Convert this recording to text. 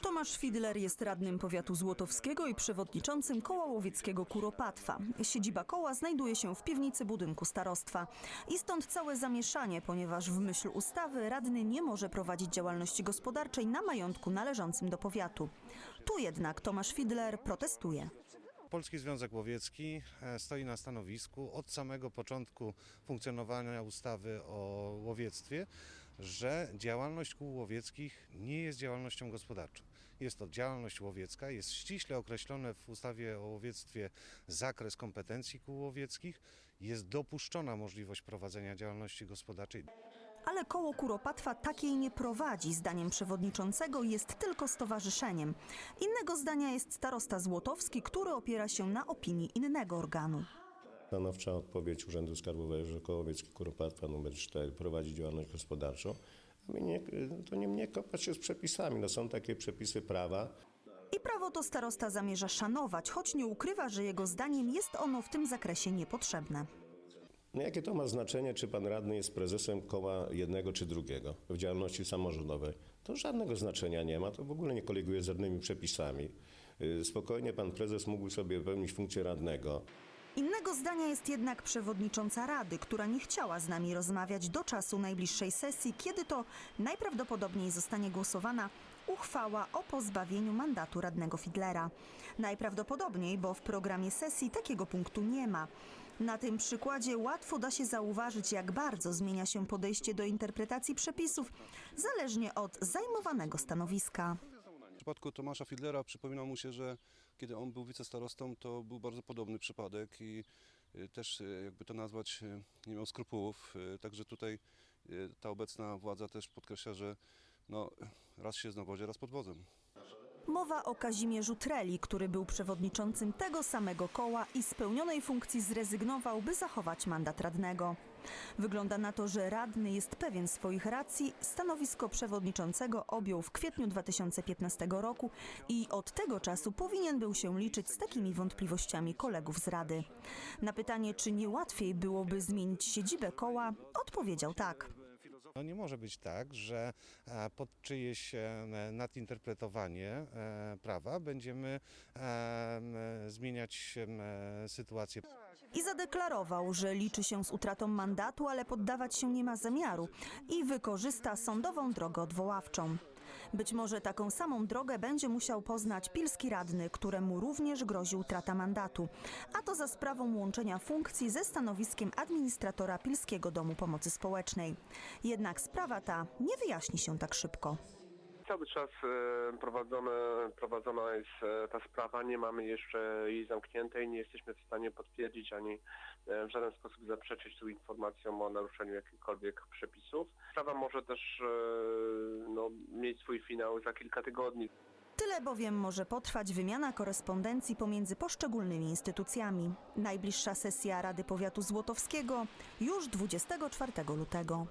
Tomasz Fidler jest radnym powiatu złotowskiego i przewodniczącym koła łowieckiego Kuropatwa. Siedziba koła znajduje się w piwnicy budynku starostwa. I stąd całe zamieszanie, ponieważ w myśl ustawy radny nie może prowadzić działalności gospodarczej na majątku należącym do powiatu. Tu jednak Tomasz Fidler protestuje. Polski Związek Łowiecki e, stoi na stanowisku od samego początku funkcjonowania ustawy o łowiectwie, że działalność kół łowieckich nie jest działalnością gospodarczą. Jest to działalność łowiecka, jest ściśle określone w ustawie o łowiectwie zakres kompetencji kół łowieckich, jest dopuszczona możliwość prowadzenia działalności gospodarczej. Ale koło Kuropatwa takiej nie prowadzi. Zdaniem przewodniczącego jest tylko stowarzyszeniem. Innego zdania jest starosta Złotowski, który opiera się na opinii innego organu. Stanowcza odpowiedź Urzędu Skarbowego, że koło łowieckie Kuropatwa nr 4 prowadzi działalność gospodarczą, a my nie, to nie mnie kopać się z przepisami. No są takie przepisy prawa, I prawo to starosta zamierza szanować, choć nie ukrywa, że jego zdaniem jest ono w tym zakresie niepotrzebne. No jakie to ma znaczenie, czy pan radny jest prezesem koła jednego czy drugiego w działalności samorządowej? To żadnego znaczenia nie ma, to w ogóle nie koleguje z żadnymi przepisami. Y, Spokojnie pan prezes mógł sobie pełnić funkcję radnego. Innego zdania jest jednak przewodnicząca Rady, która nie chciała z nami rozmawiać do czasu najbliższej sesji, kiedy to najprawdopodobniej zostanie głosowana uchwała o pozbawieniu mandatu radnego Fidlera. Najprawdopodobniej, bo w programie sesji takiego punktu nie ma. Na tym przykładzie łatwo da się zauważyć, jak bardzo zmienia się podejście do interpretacji przepisów, zależnie od zajmowanego stanowiska. W przypadku Tomasza Fidlera przypomina mu się, że kiedy on był wicestarostą, to był bardzo podobny przypadek i y, też, y, jakby to nazwać, y, nie miał skrupułów. Także tutaj ta obecna władza też podkreśla, że no, raz się na wozie, raz pod wozem. Mowa o Kazimierzu Treli, który był przewodniczącym tego samego koła i z pełnionej funkcji zrezygnował, by zachować mandat radnego. Wygląda na to, że radny jest pewien swoich racji. Stanowisko przewodniczącego objął w kwietniu 2015 roku i od tego czasu powinien był się liczyć z takimi wątpliwościami kolegów z rady. Na pytanie, czy nie łatwiej byłoby zmienić siedzibę koła, odpowiedział tak. No nie może być tak, że e, pod czyjeś e, nadinterpretowanie e, prawa będziemy zmieniać sytuację. I zadeklarował, że liczy się z utratą mandatu, ale poddawać się nie ma zamiaru i wykorzysta sądową drogę odwoławczą. Być może taką samą drogę będzie musiał poznać pilski radny, któremu również grozi utrata mandatu, a to za sprawą łączenia funkcji ze stanowiskiem administratora Pilskiego Domu Pomocy Społecznej. Jednak sprawa ta nie wyjaśni się tak szybko. Cały czas e, prowadzone, prowadzona jest e, ta sprawa, nie mamy jeszcze jej zamkniętej, nie jesteśmy w stanie potwierdzić ani e, w żaden sposób zaprzeczyć tu informacjom o naruszeniu jakichkolwiek przepisów. Sprawa może też no, mieć swój finał za kilka tygodni. Tyle bowiem może potrwać wymiana korespondencji pomiędzy poszczególnymi instytucjami. Najbliższa sesja Rady Powiatu Złotowskiego już 24 lutego.